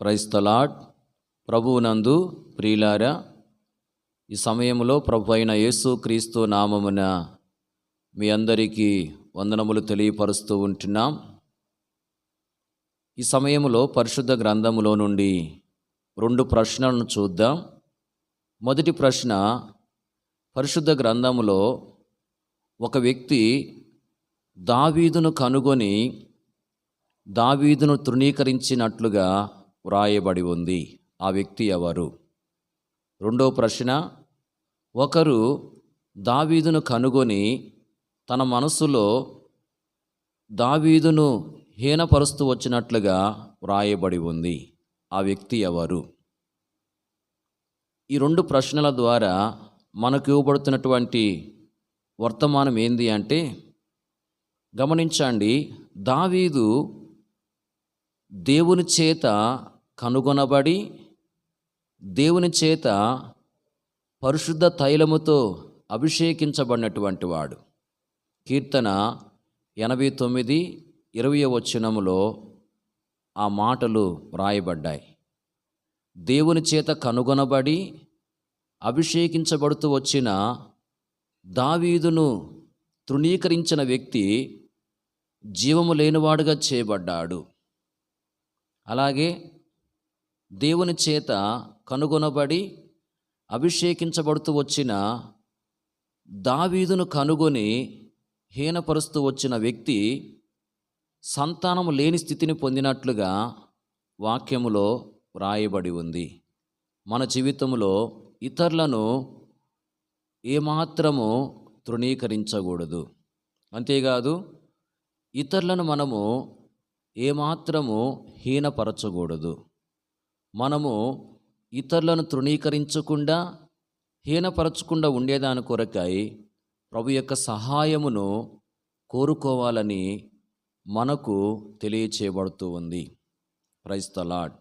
క్రైస్తలాడ్ ప్రభువునందు ప్రియులారా ఈ సమయంలో ప్రభు అయిన యేసు క్రీస్తు నామమున మీ అందరికీ వందనములు తెలియపరుస్తూ ఉంటున్నాం. ఈ సమయంలో పరిశుద్ధ గ్రంథములో నుండి రెండు ప్రశ్నలను చూద్దాం. మొదటి ప్రశ్న పరిశుద్ధ గ్రంథములో ఒక వ్యక్తి దావీదును కనుగొని దావీదును తృణీకరించినట్లుగా వ్రాయబడి ఉంది. ఆ వ్యక్తి ఎవరు? రెండో ప్రశ్న ఒకరు దావీదును కనుగొని తన మనసులో దావీదును హీనపరుస్తూ వచ్చినట్లుగా వ్రాయబడి ఉంది. ఆ వ్యక్తి ఎవరు? ఈ రెండు ప్రశ్నల ద్వారా మనకు ఇవ్వబడుతున్నటువంటి వర్తమానం ఏంది అంటే గమనించండి దావీదు దేవుని చేత కనుగొనబడి దేవుని చేత పరిశుద్ధ తైలముతో అభిషేకించబడినటువంటి వాడు. కీర్తన ఎనభై తొమ్మిది ఇరవై వచనములో ఆ మాటలు వ్రాయబడ్డాయి. దేవుని చేత కనుగొనబడి అభిషేకించబడుతూ వచ్చిన దావీదును తృణీకరించిన వ్యక్తి జీవము లేనివాడుగా చేయబడ్డాడు. అలాగే దేవుని చేత కనుగొనబడి అభిషేకించబడుతూ వచ్చిన దావీదును కనుగొని హీనపరుస్తూ వచ్చిన వ్యక్తి సంతానము లేని స్థితిని పొందినట్లుగా వాక్యములో వ్రాయబడి ఉంది. మన జీవితంలో ఇతరులను ఏమాత్రము తృణీకరించకూడదు. అంతేకాదు ఇతరులను మనము ఏమాత్రము హీనపరచకూడదు. మనము ఇతరులను తృణీకరించకుండా హీనపరచకుండా ఉండేదాని కొరకై ప్రభు యొక్క సహాయమును కోరుకోవాలని మనకు తెలియచేయబడుతూ ఉంది. క్రైస్తలాడ్